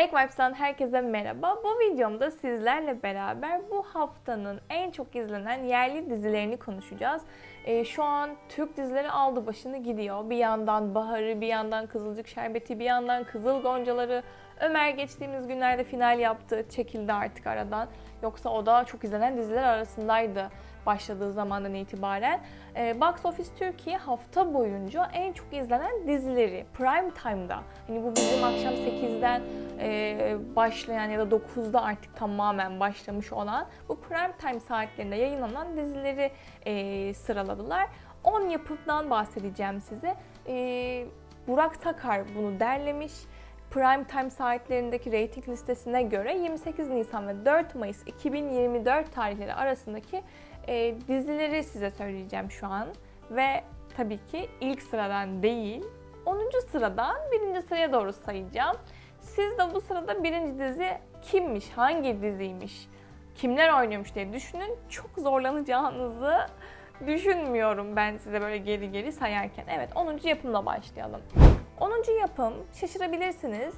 Make Vibes'tan herkese merhaba. Bu videomda sizlerle beraber bu haftanın en çok izlenen yerli dizilerini konuşacağız. Ee, şu an Türk dizileri aldı başını gidiyor. Bir yandan Bahar'ı, bir yandan Kızılcık Şerbeti, bir yandan Kızıl Goncaları. Ömer geçtiğimiz günlerde final yaptı, çekildi artık aradan. Yoksa o da çok izlenen diziler arasındaydı başladığı zamandan itibaren. Ee, Box Office Türkiye hafta boyunca en çok izlenen dizileri prime time'da. Hani bu bizim akşam 8'den e, başlayan ya da 9'da artık tamamen başlamış olan bu prime time saatlerinde yayınlanan dizileri e, sıraladılar. 10 yapımdan bahsedeceğim size. E, Burak Takar bunu derlemiş. Prime time saatlerindeki rating listesine göre 28 Nisan ve 4 Mayıs 2024 tarihleri arasındaki e, dizileri size söyleyeceğim şu an. Ve tabii ki ilk sıradan değil, 10. sıradan 1. sıraya doğru sayacağım. Siz de bu sırada birinci dizi kimmiş, hangi diziymiş, kimler oynuyormuş diye düşünün. Çok zorlanacağınızı düşünmüyorum ben size böyle geri geri sayarken. Evet 10. yapımla başlayalım. 10. yapım şaşırabilirsiniz.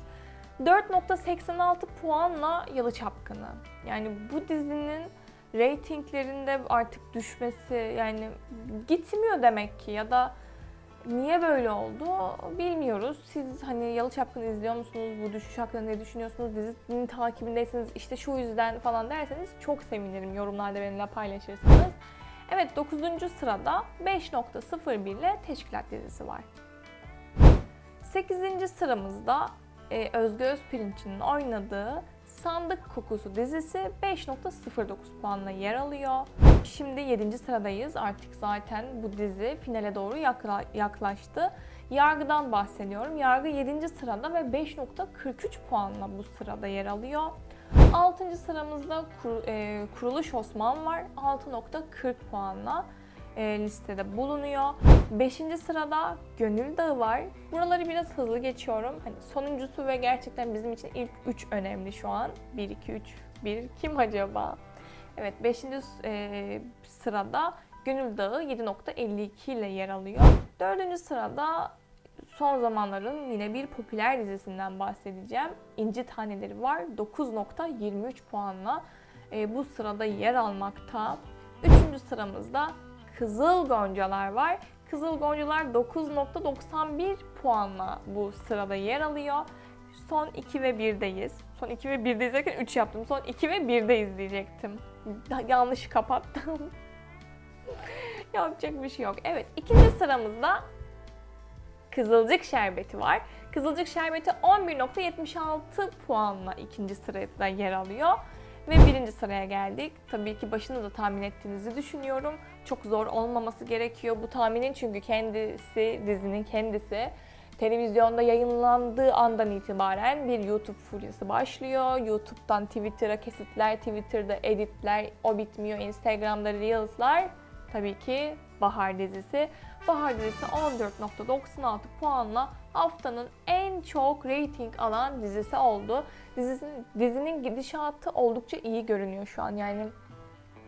4.86 puanla Yalı Çapkını. Yani bu dizinin reytinglerinde artık düşmesi yani gitmiyor demek ki ya da niye böyle oldu bilmiyoruz. Siz hani Yalı Çapkını izliyor musunuz? Bu düşüş hakkında ne düşünüyorsunuz? Dizinin takibindeyseniz işte şu yüzden falan derseniz çok sevinirim yorumlarda benimle paylaşırsanız. Evet 9. sırada 5.01 ile Teşkilat dizisi var. 8. sıramızda e, Özge Özpirinç'in oynadığı Sandık Kokusu dizisi 5.09 puanla yer alıyor. Şimdi 7. sıradayız. Artık zaten bu dizi finale doğru yakla- yaklaştı. Yargıdan bahsediyorum. Yargı 7. sırada ve 5.43 puanla bu sırada yer alıyor. 6. sıramızda Kur- e, Kuruluş Osman var. 6.40 puanla e, listede bulunuyor. 5. sırada Gönül Dağı var. Buraları biraz hızlı geçiyorum. Hani sonuncusu ve gerçekten bizim için ilk 3 önemli şu an. 1 2 3 1 kim acaba? Evet 5. sırada Gönül Dağı 7.52 ile yer alıyor. 4. sırada son zamanların yine bir popüler dizisinden bahsedeceğim. İnci Taneleri var. 9.23 puanla bu sırada yer almakta. Üçüncü sıramızda Kızıl Goncalar var. Kızıl Goncalar 9.91 puanla bu sırada yer alıyor. Son 2 ve 1'deyiz. Son 2 ve 1'deyiz derken 3 yaptım. Son 2 ve 1'deyiz diyecektim. Yanlış kapattım. Yapacak bir şey yok. Evet ikinci sıramızda Kızılcık Şerbeti var. Kızılcık Şerbeti 11.76 puanla ikinci sırada yer alıyor. Ve birinci sıraya geldik. Tabii ki başında da tahmin ettiğinizi düşünüyorum. Çok zor olmaması gerekiyor bu tahminin çünkü kendisi, dizinin kendisi televizyonda yayınlandığı andan itibaren bir YouTube furyası başlıyor. YouTube'dan Twitter'a kesitler, Twitter'da editler, o bitmiyor. Instagram'da Reels'lar. Tabii ki Bahar dizisi. Bahar dizisi 14.96 puanla haftanın en çok rating alan dizisi oldu. Dizinin, dizinin gidişatı oldukça iyi görünüyor şu an. Yani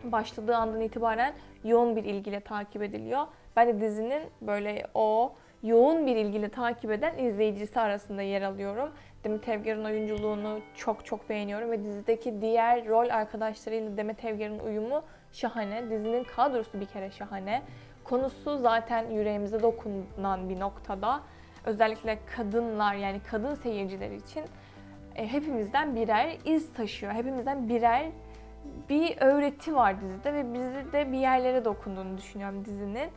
başladığı andan itibaren yoğun bir ilgiyle takip ediliyor. Ben de dizinin böyle o yoğun bir ilgiyle takip eden izleyicisi arasında yer alıyorum. Demet Evgar'ın oyunculuğunu çok çok beğeniyorum ve dizideki diğer rol arkadaşlarıyla Demet Evgar'ın uyumu şahane. Dizinin kadrosu bir kere şahane. Konusu zaten yüreğimize dokunan bir noktada. Özellikle kadınlar yani kadın seyirciler için e, hepimizden birer iz taşıyor. Hepimizden birer bir öğreti var dizide ve bizi de bir yerlere dokunduğunu düşünüyorum dizinin.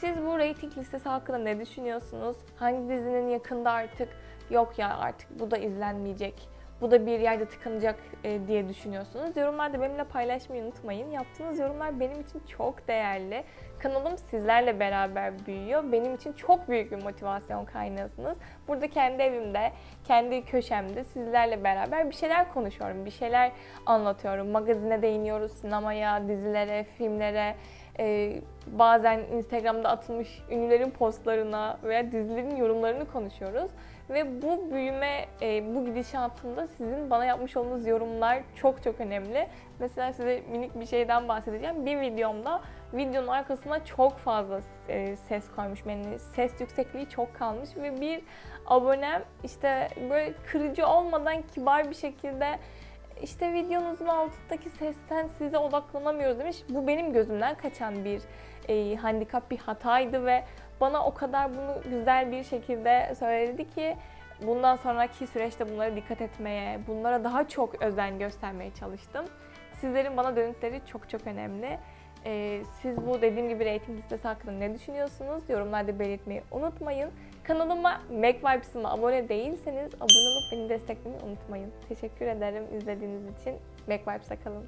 Siz bu rating listesi hakkında ne düşünüyorsunuz? Hangi dizinin yakında artık yok ya artık bu da izlenmeyecek, bu da bir yerde tıkanacak e, diye düşünüyorsunuz? Yorumlarda benimle paylaşmayı unutmayın. Yaptığınız yorumlar benim için çok değerli. Kanalım sizlerle beraber büyüyor. Benim için çok büyük bir motivasyon kaynağısınız. Burada kendi evimde, kendi köşemde sizlerle beraber bir şeyler konuşuyorum, bir şeyler anlatıyorum. Magazine değiniyoruz, sinemaya, dizilere, filmlere, e, bazen Instagram'da atılmış ünlülerin postlarına veya dizilerin yorumlarını konuşuyoruz. Ve bu büyüme, e, bu gidişatında sizin bana yapmış olduğunuz yorumlar çok çok önemli. Mesela size minik bir şeyden bahsedeceğim. Bir videomda videonun arkasına çok fazla e, ses koymuşum. Yani ses yüksekliği çok kalmış ve bir abonem işte böyle kırıcı olmadan kibar bir şekilde işte videonuzun altındaki sesten size odaklanamıyoruz demiş. Bu benim gözümden kaçan bir e, handikap, bir hataydı ve bana o kadar bunu güzel bir şekilde söyledi ki bundan sonraki süreçte bunlara dikkat etmeye, bunlara daha çok özen göstermeye çalıştım. Sizlerin bana dönütleri çok çok önemli. Ee, siz bu dediğim gibi rating listesi hakkında ne düşünüyorsunuz? Yorumlarda belirtmeyi unutmayın. Kanalıma Mac Vibes'ıma abone değilseniz abone olup beni desteklemeyi unutmayın. Teşekkür ederim izlediğiniz için. Mac Vibes'a kalın.